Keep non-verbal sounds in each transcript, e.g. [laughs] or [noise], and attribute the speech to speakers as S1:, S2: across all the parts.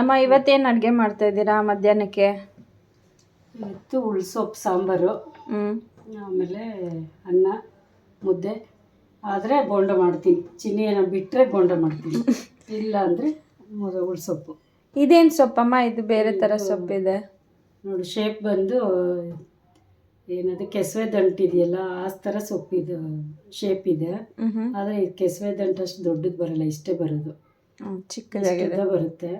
S1: ಅಮ್ಮ ಇವತ್ತೇನು ಅಡುಗೆ ಮಾಡ್ತಾ ಇದ್ದೀರಾ ಮಧ್ಯಾಹ್ನಕ್ಕೆ?
S2: ಇವತ್ತು ಉಳ್ಸೊಪ್ಪು ಸಾಂಬಾರು
S1: ಹ್ಞೂ
S2: ಆಮೇಲೆ ಅನ್ನ ಮುದ್ದೆ. ಆದರೆ ಬೋಂಡ ಮಾಡ್ತೀನಿ. ಚಿನ್ನಿಯನ್ನು ಬಿಟ್ಟರೆ ಬೋಂಡ ಮಾಡ್ತೀನಿ. ಇಲ್ಲ ಅಂದರೆ ಉಳ್ಸೊಪ್ಪು.
S1: ಇದೇನು ಸೊಪ್ಪಮ್ಮ? ಇದು ಬೇರೆ ಥರ ಸೊಪ್ಪಿದೆ.
S2: ನೋಡಿ ಶೇಪ್ ಬಂದು ಏನದು ಕೆಸುವೆ ದಂಟಿದೆಯಲ್ಲ ಆ ಥರ ಸೊಪ್ಪಿದು ಶೇಪ್ ಇದೆ. ಆದರೆ ಇದು ಕೆಸುವೆ ದಂಟು ಅಷ್ಟು ದೊಡ್ಡದು ಬರಲ್ಲ ಇಷ್ಟೇ ಬರೋದು.
S1: ಚಿಕ್ಕದಾಗಿದೆ.
S2: ಬರುತ್ತೆ.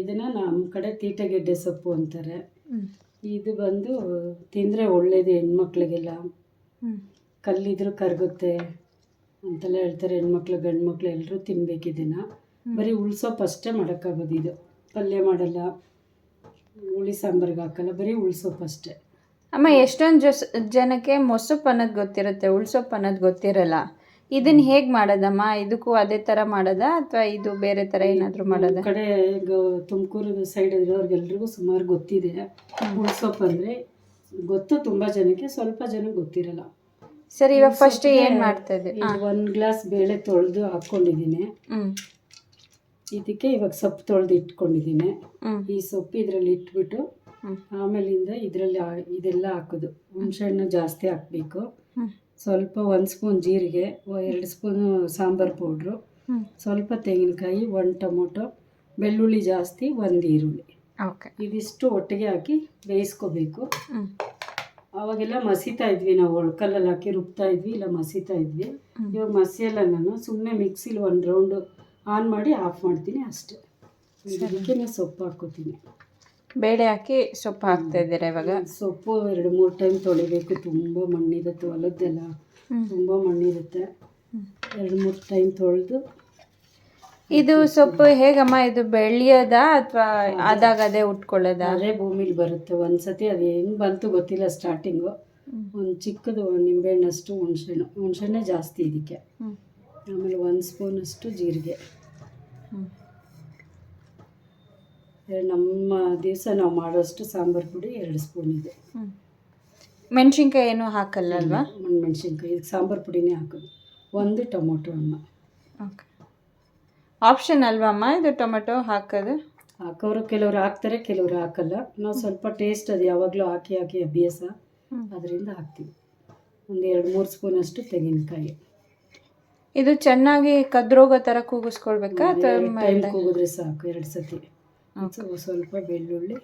S2: ಇದನ್ನು ನಮ್ಮ ಕಡೆ ತೀಟಗೆಡ್ಡೆ ಸೊಪ್ಪು ಅಂತಾರೆ. ಇದು ಬಂದು ತಿಂದರೆ ಒಳ್ಳೇದು ಹೆಣ್ಮಕ್ಳಿಗೆಲ್ಲ. ಕಲ್ಲಿದ್ರು ಕರಗುತ್ತೆ ಅಂತೆಲ್ಲ ಹೇಳ್ತಾರೆ ಹೆಣ್ಮಕ್ಳು ಗಂಡು ಮಕ್ಳು ಎಲ್ಲರೂ ತಿನ್ಬೇಕು ಇದನ್ನು. ಬರೀ ಉಳ್ಸೊಪ್ಪು ಅಷ್ಟೇ ಮಾಡೋಕ್ಕಾಗೋದು ಇದು. ಪಲ್ಯ ಮಾಡಲ್ಲ ಹುಳಿ ಸಾಂಬಾರ್ಗೆ ಹಾಕಲ್ಲ ಬರೀ ಉಳ್ಸೊಪ್ಪು ಅಷ್ಟೇ.
S1: ಅಮ್ಮ ಎಷ್ಟೊಂದು ಜಸ್ ಜನಕ್ಕೆ ಮೊಸಪ್ಪು ಅನ್ನೋದು ಗೊತ್ತಿರುತ್ತೆ ಉಳ್ಸೊಪ್ಪು ಅನ್ನೋದು ಗೊತ್ತಿರಲ್ಲ. ಇದನ್ನ ಹೇಗೆ ಮಾಡೋದಮ್ಮ? ಇದಕ್ಕೂ ಅದೇ ಥರ ಮಾಡೋದಾ ಅಥವಾ ಇದು ಬೇರೆ ಥರ ಏನಾದರೂ ಮಾಡೋದಾ?
S2: ಕಡೆ ಕಡೆ ತುಮಕೂರು ಸೈಡ್ ಇರೋರಿಗೆಲ್ರಿಗೂ ಸುಮಾರು ಗೊತ್ತಿದೆ. ಹುಳ್ಸೊಪ್ಪು ಅಂದರೆ ಗೊತ್ತು ತುಂಬ ಜನಕ್ಕೆ ಸ್ವಲ್ಪ ಜನಕ್ಕೆ ಗೊತ್ತಿರಲ್ಲ.
S1: ಸರಿ ಇವಾಗ ಫಸ್ಟ್ ಏನು ಮಾಡ್ತಾ ಇದ್ದೀವಿ ಹಾಂ.
S2: ಒಂದು ಗ್ಲಾಸ್ ಬೇಳೆ ತೊಳೆದು ಹಾಕ್ಕೊಂಡಿದ್ದೀನಿ ಇದಕ್ಕೆ ಇವಾಗ ಸೊಪ್ಪು ತೊಳೆದು ಇಟ್ಕೊಂಡಿದ್ದೀನಿ. ಈ ಸೊಪ್ಪು ಇದರಲ್ಲಿ ಇಟ್ಬಿಟ್ಟು ಆಮೇಲಿಂದ ಇದರಲ್ಲಿ ಇದೆಲ್ಲ ಹಾಕೋದು. ಹುಣಸೆಹಣ್ಣು ಜಾಸ್ತಿ ಹಾಕಬೇಕು. ಸ್ವಲ್ಪ ಒಂದು ಸ್ಪೂನ್ ಜೀರಿಗೆ ಎರಡು ಸ್ಪೂನು ಸಾಂಬಾರು ಪೌಡ್ರು ಸ್ವಲ್ಪ ತೆಂಗಿನಕಾಯಿ ಒಂದು ಟೊಮೊಟೊ ಬೆಳ್ಳುಳ್ಳಿ ಜಾಸ್ತಿ ಒಂದು ಈರುಳ್ಳಿ.
S1: ಓಕೆ.
S2: ಇದಿಷ್ಟು ಒಟ್ಟಿಗೆ ಹಾಕಿ ಬೇಯಿಸ್ಕೋಬೇಕು. ಅವಾಗೆಲ್ಲ ಮಸೀತಾ ಇದ್ವಿ ನಾವು ಒಳ್ಕಲ್ಲಲ್ಲಿ ಹಾಕಿ ರುಬ್ತಾ ಇದ್ವಿ ಇಲ್ಲ ಮಸೀತಾ ಇದ್ವಿ. ಇವಾಗ ಮಸಿಯಲ್ಲ ನಾನು ಸುಮ್ಮನೆ ಮಿಕ್ಸಿಲಿ ಒಂದು ರೌಂಡು ಆನ್ ಮಾಡಿ ಆಫ್ ಮಾಡ್ತೀನಿ ಅಷ್ಟೇ. ಇದಕ್ಕೆ ಸೊಪ್ಪು ಹಾಕ್ಕೋತೀನಿ.
S1: ಬೇಳೆ ಹಾಕಿ ಸೊಪ್ಪು ಹಾಕ್ತಾ ಇದ್ದೀರಾ ಇವಾಗ?
S2: ಸೊಪ್ಪು ಎರಡು ಮೂರು ಟೈಮ್ ತೊಳಿಬೇಕು. ತುಂಬ ಮಣ್ಣಿರುತ್ತೆ ಹೊಲದ್ದೆಲ್ಲ. ತುಂಬ ಮಣ್ಣಿರುತ್ತೆ. ಎರಡು ಮೂರು ಟೈಮ್ ತೊಳೆದು
S1: ಇದು ಸೊಪ್ಪು ಹೇಗಮ್ಮ? ಇದು ಬೆಳೆಯೋದಾ ಅಥವಾ ಆದಾಗ ಅದೇ ಉಟ್ಕೊಳ್ಳೋದಾ?
S2: ಅದೇ ಭೂಮಿಲಿ ಬರುತ್ತೆ. ಒಂದ್ಸತಿ ಅದು ಹೆಂಗೆ ಬಂತು ಗೊತ್ತಿಲ್ಲ ಸ್ಟಾರ್ಟಿಂಗು ಒಂದು ಚಿಕ್ಕದು ನಿಂಬೆಹಣ್ಣಷ್ಟು ಹುಣ್ಸೆಹಣ್ಣು. ಹುಣ್ಸೆಹಣ್ಣೆ ಜಾಸ್ತಿ ಇದಕ್ಕೆ. ಆಮೇಲೆ ಒಂದು ಸ್ಪೂನಷ್ಟು ಜೀರಿಗೆ. ನಮ್ಮ ದಿವಸ ನಾವು ಮಾಡೋಷ್ಟು ಸಾಂಬಾರು ಪುಡಿ ಎರಡು ಸ್ಪೂನ್ ಇದೆ.
S1: ಮೆಣಸಿನ್ಕಾಯಿ ಏನು ಹಾಕಲ್ಲ ಅಲ್ವಾ?
S2: ಮೆಣಸಿನ್ಕಾಯಿ. ಇದಕ್ಕೆ ಸಾಂಬಾರು ಪುಡಿನೇ ಹಾಕೋದು. ಒಂದು ಟೊಮೊಟೊ ಅಮ್ಮ.
S1: ಓಕೆ. ಆಪ್ಷನ್ ಅಮ್ಮ ಇದು ಟೊಮೆಟೊ ಹಾಕೋದು?
S2: ಹಾಕೋರು ಕೆಲವರು ಹಾಕ್ತಾರೆ ಕೆಲವರು ಹಾಕಲ್ಲ. ನಾವು ಸ್ವಲ್ಪ ಟೇಸ್ಟ್ ಅದು ಯಾವಾಗಲೂ ಹಾಕಿ ಹಾಕಿ ಅಭ್ಯಾಸ. ಅದರಿಂದ ಹಾಕ್ತೀವಿ. ಒಂದು ಎರಡು ಮೂರು ಸ್ಪೂನಷ್ಟು ತೆಂಗಿನಕಾಯಿ.
S1: ಇದು ಚೆನ್ನಾಗಿ ಕದ್ರೋಗೋ ಥರ ಕೂಗಿಸ್ಕೊಳ್ಬೇಕಾ ಅಥವಾ
S2: ಟೈಮ್ ಕೂಗಿದ್ರೆ ಸಾಕು ಎರಡು ಸತಿ. ಸ್ವಲ್ಪ ಬೆಳ್ಳುಳ್ಳಿ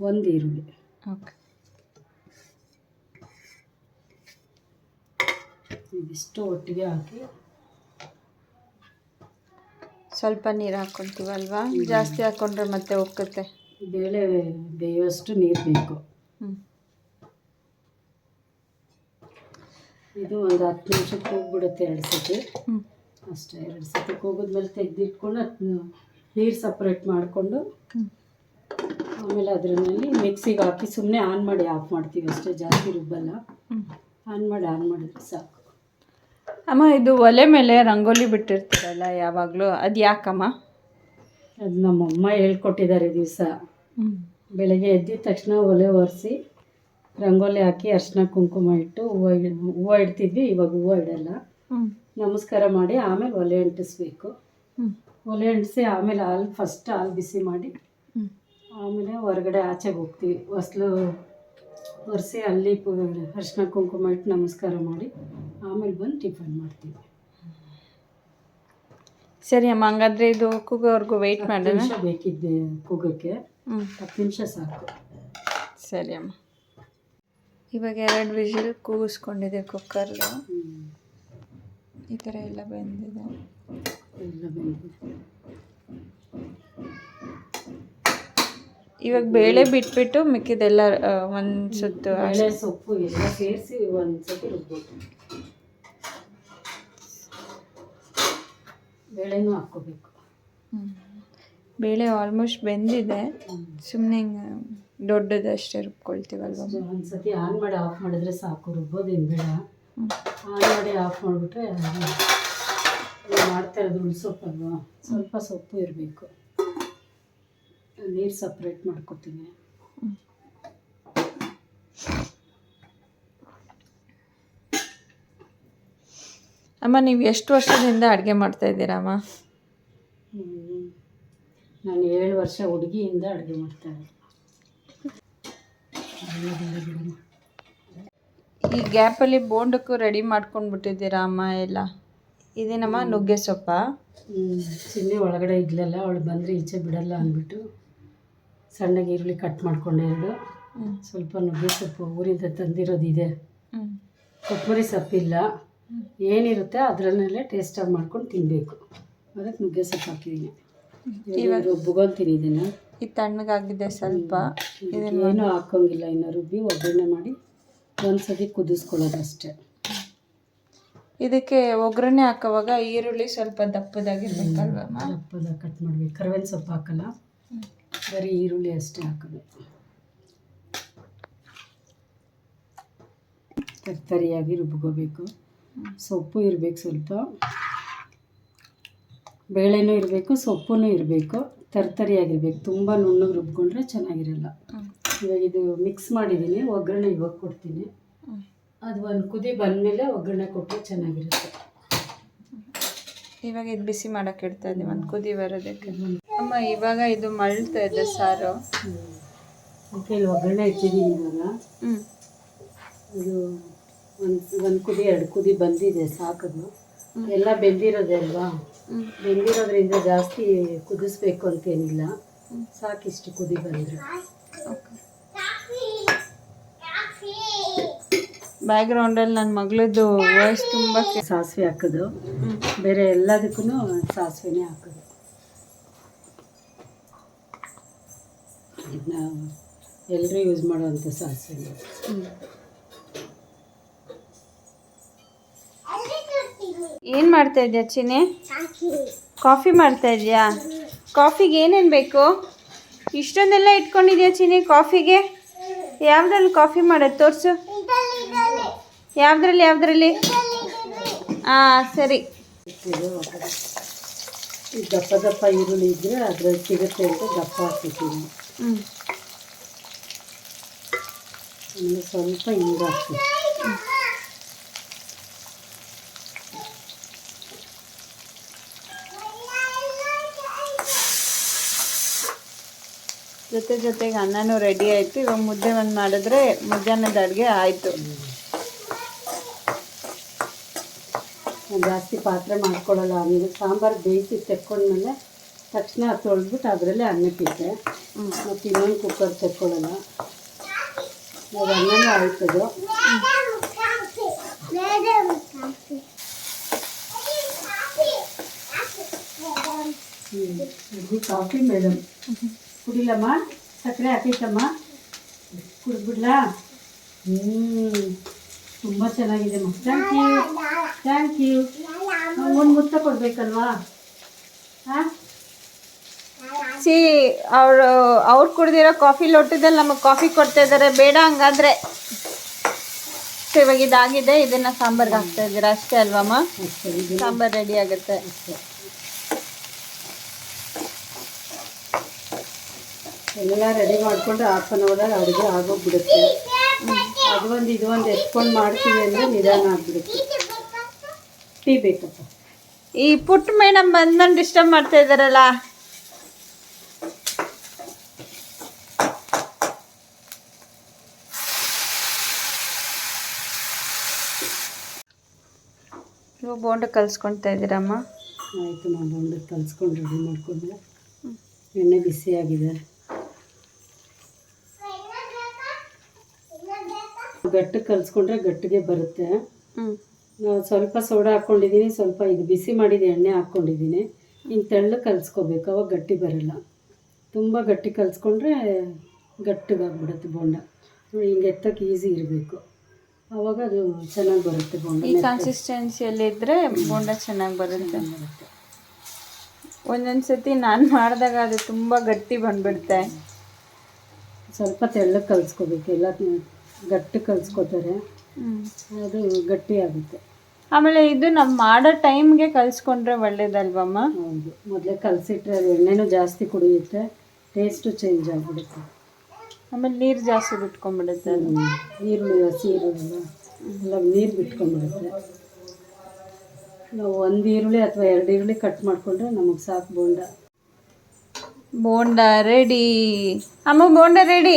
S2: ಒಂದು ಈರುಳ್ಳಿ.
S1: ಓಕೆ.
S2: ಇದಿಷ್ಟು ಒಟ್ಟಿಗೆ ಹಾಕಿ.
S1: ಸ್ವಲ್ಪ ನೀರು ಹಾಕ್ಕೊಳ್ತೀವಲ್ವಾ ಜಾಸ್ತಿ ಹಾಕ್ಕೊಂಡ್ರೆ ಮತ್ತೆ ಹೋಗುತ್ತೆ
S2: ಬೇಳೆ ಬೇಯುವಷ್ಟು ನೀರು ಬೇಕು. ಇದು ಒಂದು ಹತ್ತು ನಿಮಿಷಕ್ಕೆ ಹೋಗ್ಬಿಡುತ್ತೆ ಎರಡು ಸತಿ. ಅಷ್ಟೇ ಎರಡು ಸತಿ ಕೂಗಿದ್ಮೇಲೆ ತೆಗೆದಿಟ್ಕೊಂಡು ಅದನ್ನ ನೀರು ಸಪ್ರೇಟ್ ಮಾಡಿಕೊಂಡು ಆಮೇಲೆ ಅದರಲ್ಲಿ ಮಿಕ್ಸಿಗೆ ಹಾಕಿ ಸುಮ್ಮನೆ ಆನ್ ಮಾಡಿ ಆಫ್ ಮಾಡ್ತೀವಿ ಅಷ್ಟೇ ಜಾಸ್ತಿ ರುಬ್ಬಲ್ಲ. ಆನ್ ಮಾಡಿ ಆನ್ ಮಾಡಿದ್ರೆ ಸಾಕು.
S1: ಅಮ್ಮ ಇದು ಒಲೆ ಮೇಲೆ ರಂಗೋಲಿ ಬಿಟ್ಟಿರ್ತೀರಲ್ಲ ಯಾವಾಗಲೂ? ಅದು ಯಾಕಮ್ಮ?
S2: ಅದು ನಮ್ಮಮ್ಮ ಹೇಳ್ಕೊಟ್ಟಿದ್ದಾರೆ ದಿವಸ. ಬೆಳಗ್ಗೆ ಎದ್ದಿದ ತಕ್ಷಣ ಒಲೆ ಒರೆಸಿ ರಂಗೋಲಿ ಹಾಕಿ ಅರ್ಶಿನ ಕುಂಕುಮ ಇಟ್ಟು ಹೂವು ಹೂವು ಇಡ್ತಿದ್ವಿ ಇವಾಗ ಹೂವು ಇಡಲ್ಲ. ನಮಸ್ಕಾರ ಮಾಡಿ ಆಮೇಲೆ ಒಲೆ ಅಂಟಿಸ್ಬೇಕು. ಒಲೆ ಅಂಟಿಸಿ ಆಮೇಲೆ ಹಾಲು ಫಸ್ಟ್ ಹಾಲು ಬಿಸಿ ಮಾಡಿ ಆಮೇಲೆ ಹೊರಗಡೆ ಆಚೆಗೆ ಹೋಗ್ತೀವಿ. ಹೊಸ್ಲು ಒರೆಸಿ ಅಲ್ಲಿ ಪು ಅರ್ಶಿನ ಕುಂಕುಮ ಇಟ್ಟು ನಮಸ್ಕಾರ ಮಾಡಿ ಆಮೇಲೆ ಬಂದು ಟಿಫನ್ ಮಾಡ್ತೀವಿ.
S1: ಸರಿ ಅಮ್ಮ ಹಂಗಾದ್ರೆ ಇದು ಕೂಗೋವರೆಗೂ ವೆಯ್ಟ್
S2: ಹತ್ತು
S1: ಮಾಡೋಣ.
S2: ನಿಮಿಷ ಬೇಕಿದ್ದೆ ಕೂಗಕ್ಕೆ
S1: ಹ್ಞೂ
S2: ಹತ್ತು ನಿಮಿಷ ಸಾಕು.
S1: ಸರಿ ಅಮ್ಮ. ಇವಾಗ ಎರಡು ವಿಷಲ್ ಕೂಗಿಸ್ಕೊಂಡಿದೆ
S2: ಕುಕ್ಕರ್
S1: ಈ ಥರ ಎಲ್ಲ ಬಂದಿದೆ. ಇವಾಗ ಬೇಳೆ ಬಿಟ್ಬಿಟ್ಟು ಮಿಕ್ಕಿದೆಲ್ಲ ಒಂದು ಸುತ್ತು
S2: ಬೇಳೆ ಸೊಪ್ಪು ಎಲ್ಲ ಸೇರಿಸಿ ಒಂದು ಸತಿ ರುಬ್ಬೋದು ಬೇಳೆನೂ ಹಾಕ್ಕೋಬೇಕು.
S1: ಬೇಳೆ ಆಲ್ಮೋಸ್ಟ್ ಬೆಂದಿದೆ. ಸುಮ್ಮನೆ ಹಿಂಗೆ ದೊಡ್ಡದಷ್ಟೇ ರುಬ್ಕೊಳ್ತೀವಲ್ವ?
S2: ಒಂದು ಸತಿ ಆನ್ ಮಾಡಿ ಆಫ್ ಮಾಡಿದ್ರೆ ಸಾಕು. ರುಬ್ಬೋದೇನು ಬೇಡ. ಆನ್ ಮಾಡಿ ಆಫ್ ಮಾಡಿಬಿಟ್ರೆ ಮಾಡ್ತಾ ಇರೋದು ಉಳ್ಸೊಪ್ಪಲ್ವಾ ಸ್ವಲ್ಪ ಸೊಪ್ಪು ಇರಬೇಕು. ನೀರು ಸಪ್ರೇಟ್ ಮಾಡ್ಕೊತೀನಿ.
S1: ಅಮ್ಮ ನೀವು ಎಷ್ಟು ವರ್ಷದಿಂದ ಅಡುಗೆ ಮಾಡ್ತಾ ಇದ್ದೀರಮ್ಮ.
S2: ನಾನು ಏಳು ವರ್ಷ ಹುಡುಗಿಯಿಂದ ಅಡುಗೆ ಮಾಡ್ತಾ ಇದ್ದೀನಿ
S1: ಈ ಗ್ಯಾಪಲ್ಲಿ ಬೋಂಡಕ್ಕೂ ರೆಡಿ ಮಾಡ್ಕೊಂಡ್ಬಿಟ್ಟಿದ್ದೀರಾ ಅಮ್ಮ ಎಲ್ಲ? ಇದೇನಮ್ಮ ನುಗ್ಗೆ ಸೊಪ್ಪ.
S2: ಚಿನ್ನಿ ಒಳಗಡೆ ಇಡ್ಲಲ್ಲ ಅವಳು ಬಂದರೆ ಈಚೆ ಬಿಡಲ್ಲ ಅಂದ್ಬಿಟ್ಟು ಸಣ್ಣಗೆ ಈರುಳ್ಳಿ ಕಟ್ ಮಾಡ್ಕೊಂಡೆ ಎರಡು. ಸ್ವಲ್ಪ ನುಗ್ಗೆ ಸೊಪ್ಪು ಊರಿಂದ ತಂದಿರೋದಿದೆ. ಕೊಬ್ಬರಿ ಸೊಪ್ಪಿಲ್ಲ. ಏನಿರುತ್ತೆ ಅದರಲ್ಲೇ ಟೇಸ್ಟಾಗಿ ಮಾಡ್ಕೊಂಡು ತಿನ್ನಬೇಕು ಅದಕ್ಕೆ ನುಗ್ಗೆ ಸೊಪ್ಪು ಹಾಕಿದ್ದೀನಿ ಇವಾಗ ರುಬ್ಬಿಗೊಂತೀನಿ ಇದನ್ನು.
S1: ಇದು ತಣ್ಣಗಾಗಿದೆ ಸ್ವಲ್ಪ.
S2: ಏನೂ ಹಾಕೋಂಗಿಲ್ಲ ಇನ್ನು ರುಬ್ಬಿ ಒಗ್ಗರಣೆ ಮಾಡಿ ಒಂದು ಸತಿ ಕುದಿಸ್ಕೊಳ್ಳೋದು ಅಷ್ಟೇ
S1: ಇದಕ್ಕೆ ಒಗ್ಗರಣೆ ಹಾಕೋವಾಗ ಈರುಳ್ಳಿ ಸ್ವಲ್ಪ ದಪ್ಪದಾಗಿರ್ಬೇಕಲ್ವಮ್ಮ
S2: ದಪ್ಪದ ಕಟ್ ಮಾಡ್ಬೇಕು. ಕರ್ಬೇವಿನ ಸೊಪ್ಪು ಹಾಕಲ್ಲ? ಬರೀ ಈರುಳ್ಳಿ ಅಷ್ಟೇ ಹಾಕಬೇಕು. ತರ್ತರಿಯಾಗಿ ರುಬ್ಕೋಬೇಕು. ಸೊಪ್ಪು ಇರಬೇಕು ಸ್ವಲ್ಪ. ಬೇಳೆನೂ ಇರಬೇಕು ಸೊಪ್ಪು ಇರಬೇಕು. ತರ್ತರಿಯಾಗಿರ್ಬೇಕು. ತುಂಬ ನುಣ್ಣಗೆ ರುಬ್ಕೊಂಡ್ರೆ ಚೆನ್ನಾಗಿರಲ್ಲ. ಇವಾಗ ಇದು ಮಿಕ್ಸ್ ಮಾಡಿದ್ದೀನಿ. ಒಗ್ಗರಣೆ ಇವಾಗ ಕೊಡ್ತೀನಿ. ಅದು ಒಂದು ಕುದಿ ಬಂದಮೇಲೆ ಒಗ್ಗರಣೆ ಕೊಟ್ಟರೆ ಚೆನ್ನಾಗಿರುತ್ತೆ.
S1: ಇವಾಗ ಇದು ಬಿಸಿ ಮಾಡಕ್ಕೆ ಇಡ್ತಾ ಇದ್ದೀವಿ ಒಂದು ಕುದಿ ಬರೋದಕ್ಕೆ. ಅಮ್ಮ ಇವಾಗ ಇದು ಮಳ್ತಾ ಇದೆ ಸಾರು.
S2: ಅದಕ್ಕೆ ಇಲ್ಲಿ ಒಗ್ಗರಣೆ ಇಟ್ಟಿದ್ದೀನಿ ಇವಾಗ.
S1: ಹ್ಞೂ
S2: ಅದು ಒಂದು ಒಂದು ಕುದಿ ಎರಡು ಕುದಿ ಬಂದಿದೆ ಸಾಕದು. ಎಲ್ಲ ಬೆಂದಿರೋದೆ ಅಲ್ವಾ?
S1: ಹ್ಞೂ
S2: ಬೆಂದಿರೋದ್ರಿಂದ ಜಾಸ್ತಿ ಕುದಿಸ್ಬೇಕು ಅಂತೇನಿಲ್ಲ. ಸಾಕಿಷ್ಟು ಕುದಿ ಬಂದರೆ.
S1: ಓಕೆ. ಬ್ಯಾಕ್ಗ್ರೌಂಡಲ್ಲಿ ನನ್ನ ಮಗಳದ್ದು ವಾಯ್ಸ್ ತುಂಬಾ
S2: ಸಾಸಿವೆ ಹಾಕೋದು. ಬೇರೆ ಎಲ್ಲದಕ್ಕೂ ಸಾಸಿವೆನೇ ಹಾಕೋದು. ಇದನ್ನ ಎಲ್ಲರೂ ಯೂಸ್ ಮಾಡುವಂಥ ಸಾಸಿವೆ.
S1: ಹ್ಞೂ ಏನು ಮಾಡ್ತಾ ಇದೆಯಾ ಚಿನ್ನೆ? ಕಾಫಿ ಮಾಡ್ತಾ ಇದೆಯಾ? ಕಾಫಿಗೆ ಏನೇನು ಬೇಕು? ಇಷ್ಟೊಂದೆಲ್ಲ ಇಟ್ಕೊಂಡಿದ್ಯಾ ಚಿನ್ನೆ ಕಾಫಿಗೆ? ಯಾವುದ್ರಲ್ಲಿ ಕಾಫಿ ಮಾಡೋದು? ತೋರಿಸು. ಯಾವ್ದ್ರಲ್ಲಿ ಯಾವ್ದ್ರಲ್ಲಿ? ಹಾಂ ಸರಿ.
S2: ದಪ್ಪ ದಪ್ಪ ಈರುಳ್ಳಿ ಇದ್ದರೆ ಅದ್ರಲ್ಲಿ ಸಿಗುತ್ತೆ ಅಂತ ದಪ್ಪ ಆಮೇಲೆ ಸ್ವಲ್ಪ ಹಿಂಗೆ ಹಾಕ್ತೀನಿ.
S1: ಜೊತೆ ಜೊತೆಗೆ ಅನ್ನನೂ ರೆಡಿ ಆಯಿತು. ಇವಾಗ ಮುದ್ದೆ ಒಂದು ಮಾಡಿದ್ರೆ ಮಧ್ಯಾಹ್ನದ ಅಡುಗೆ ಆಯಿತು.
S2: ಜಾಸ್ತಿ ಪಾತ್ರೆ ಮಾಡ್ಕೊಳ್ಳಲ್ಲ ಅನ್ನ ಸಾಂಬಾರು ಬೇಯಿಸಿ ತೆಕ್ಕೊಂಡ್ಮೇಲೆ ತಕ್ಷಣ ತೊಳೆದ್ಬಿಟ್ಟು ಅದರಲ್ಲೇ ಅನ್ನಕ್ಕಿಟ್ಟೆ ಮತ್ತು ಇನ್ನೊಂದು ಕುಕ್ಕರ್ ತೆಕ್ಕೊಳ್ಳಲ್ಲ ನಾವು ಅನ್ನ ಆಯ್ತದು ಹ್ಞೂ ಕಾಫಿ, ಮೇಡಮ್. ಕುಡಿಲಮ್ಮ? ಸಕ್ಕರೆ ಹಾಕೈತಮ್ಮ? ಕುಡಿದ್ಬಿಡ್ಲಾ? ಹ್ಞೂ ತುಂಬ ಚೆನ್ನಾಗಿದೆ. ಮಾ ಥ್ಯಾಂಕ್ ಯು ಒಂದು ಮುತ್ತ ಕೊಡಬೇಕಲ್ವಾ? ಹಾಂ?
S1: ಸಿ ಅವರು ಅವ್ರು ಕುಡ್ದಿರೋ ಕಾಫಿ ಲೋಟದಲ್ಲಿ ನಮಗೆ ಕಾಫಿ ಕೊಡ್ತಾ ಇದ್ದಾರೆ ಬೇಡ ಹಂಗಾದ್ರೆ. ಸೊ ಇವಾಗ ಇದಾಗಿದೆ. ಇದನ್ನ ಸಾಂಬಾರ್ಗೆ ಹಾಕ್ತಾ ಇದ್ದೀರಾ? ಅಷ್ಟೇ ಅಲ್ವಮ್ಮ
S2: ಸಾಂಬಾರು
S1: ಸಾಂಬಾರ್ ರೆಡಿ ಆಗುತ್ತೆ.
S2: ಅಷ್ಟೇ ಎಲ್ಲ ರೆಡಿ ಮಾಡಿಕೊಂಡು ಹಾಫ್ ಆನ್ ಅವರ್ ಅಡುಗೆ ಆಗೋಗ್ಬಿಡುತ್ತೆ. ಅದು ಒಂದು ಇದು ಒಂದು ಎತ್ಕೊಂಡು ಮಾಡ್ತೀವಿ ಅಂದರೆ ನಿಧಾನ ಆಗಿಬಿಡುತ್ತೆ. ಟೀ ಬೇಕಪ್ಪ.
S1: ಈ ಪುಟ್ಟ ಮೇಡಮ್ ಬಂದು ಡಿಸ್ಟರ್ಬ್ ಮಾಡ್ತಾ ಇದ್ದಾರಲ್ಲ. ನೀವು ಬೋಂಡ ಕಲ್ಸ್ಕೊಳ್ತಾ ಇದ್ದೀರಮ್ಮ?
S2: ಆಯಿತು ನಾನು ಬೋಂಡ ಕಲಿಸ್ಕೊಂಡು ರೆಡಿ ಮಾಡಿಕೊಂಡೆ ಎಣ್ಣೆ ಬಿಸಿಯಾಗಿದೆ ಗಟ್ಟು ಕಲಿಸ್ಕೊಂಡ್ರೆ ಗಟ್ಟಿಗೆ ಬರುತ್ತೆ. ಸ್ವಲ್ಪ ಸೋಡಾ ಹಾಕ್ಕೊಂಡಿದ್ದೀನಿ ಸ್ವಲ್ಪ ಇದು ಬಿಸಿ ಮಾಡಿದ ಎಣ್ಣೆ ಹಾಕ್ಕೊಂಡಿದ್ದೀನಿ ಇನ್ನು ತೆಳ್ಳು ಕಲಿಸ್ಕೋಬೇಕು ಅವಾಗ ಗಟ್ಟಿ ಬರಲ್ಲ. ತುಂಬ ಗಟ್ಟಿ ಕಲಿಸ್ಕೊಂಡ್ರೆ ಗಟ್ಟಿಗಾಗ್ಬಿಡುತ್ತೆ ಬೋಂಡ. ಹಿಂಗೆ ಎತ್ತಕ್ಕೆ ಈಸಿ ಇರಬೇಕು. ಆವಾಗ ಅದು ಚೆನ್ನಾಗಿ ಬರುತ್ತೆ ಬೋಂಡ
S1: ಈ ಕನ್ಸಿಸ್ಟೆನ್ಸಿಯಲ್ಲಿ ಇದ್ದರೆ ಬೋಂಡ ಚೆನ್ನಾಗಿ ಬರುತ್ತೆ.
S2: ಬರುತ್ತೆ.
S1: ಒಂದೊಂದು ಸತಿ ನಾನು ಮಾಡಿದಾಗ ಅದು ತುಂಬ ಗಟ್ಟಿ ಬಂದ್ಬಿಡುತ್ತೆ.
S2: ಸ್ವಲ್ಪ ತೆಳ್ಳಗೆ ಕಲಿಸ್ಕೋಬೇಕು. ಎಲ್ಲ ಗಟ್ಟಿ ಕಲಿಸ್ಕೋತಾರೆ. ಅದು ಗಟ್ಟಿ ಆಗುತ್ತೆ.
S1: ಆಮೇಲೆ ಇದು ನಾವು ಮಾಡೋ ಟೈಮ್ಗೆ ಕಲಿಸ್ಕೊಂಡ್ರೆ ಒಳ್ಳೇದಲ್ವಮ್ಮ
S2: ಹೌದು. ಮೊದಲೇ ಕಲಸಿಟ್ರೆ ಅದು ಎಣ್ಣೆನೂ ಜಾಸ್ತಿ ಕುಡಿಯುತ್ತೆ ಟೇಸ್ಟು ಚೇಂಜ್ ಆಗಿಬಿಡುತ್ತೆ.
S1: ಆಮೇಲೆ ನೀರು ಜಾಸ್ತಿ ಬಿಟ್ಕೊಂಡ್ಬಿಡುತ್ತೆ ಅದು.
S2: ಈರುಳ್ಳಿ ಹಸಿ ಈರುಳ್ಳಿ ಎಲ್ಲ ನೀರು ಬಿಟ್ಕೊಂಡ್ಬಿಡುತ್ತೆ. ನಾವು ಒಂದು ಈರುಳ್ಳಿ ಅಥವಾ ಎರಡು ಈರುಳ್ಳಿ ಕಟ್ ಮಾಡಿಕೊಂಡ್ರೆ ನಮಗೆ ಸಾಕು ಬೋಂಡ.
S1: ಬೋಂಡ ರೆಡಿ ಅಮ್ಮ ಬೋಂಡ ರೆಡಿ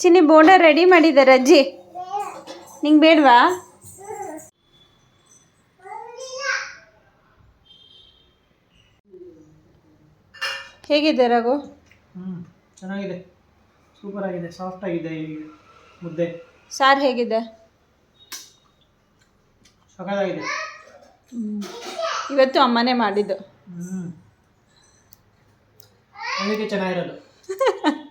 S1: ಚಿನ್ನಿ ಬೋಂಡ ರೆಡಿ ಮಾಡಿದ್ದಾರೆ ಅಜ್ಜಿ ನಿಂಗೆ ಬೇಡವಾ? ಹೇಗಿದೆ ರಘು?
S3: ಹ್ಞೂ ಚೆನ್ನಾಗಿದೆ. ಸೂಪರ್ ಆಗಿದೆ ಸಾಫ್ಟ್ ಆಗಿದೆ ಈ ಮುದ್ದೆ.
S1: ಸಾರ್ ಹೇಗಿದೆ?
S3: ಸಕಾಲಾಗಿದೆ
S1: ಇವತ್ತು ಅಮ್ಮನೇ ಮಾಡಿದ್ದು.
S3: ಹ್ಞೂ ಅದಕ್ಕೆ ಚೆನ್ನಾಗಿರೋದು. [laughs]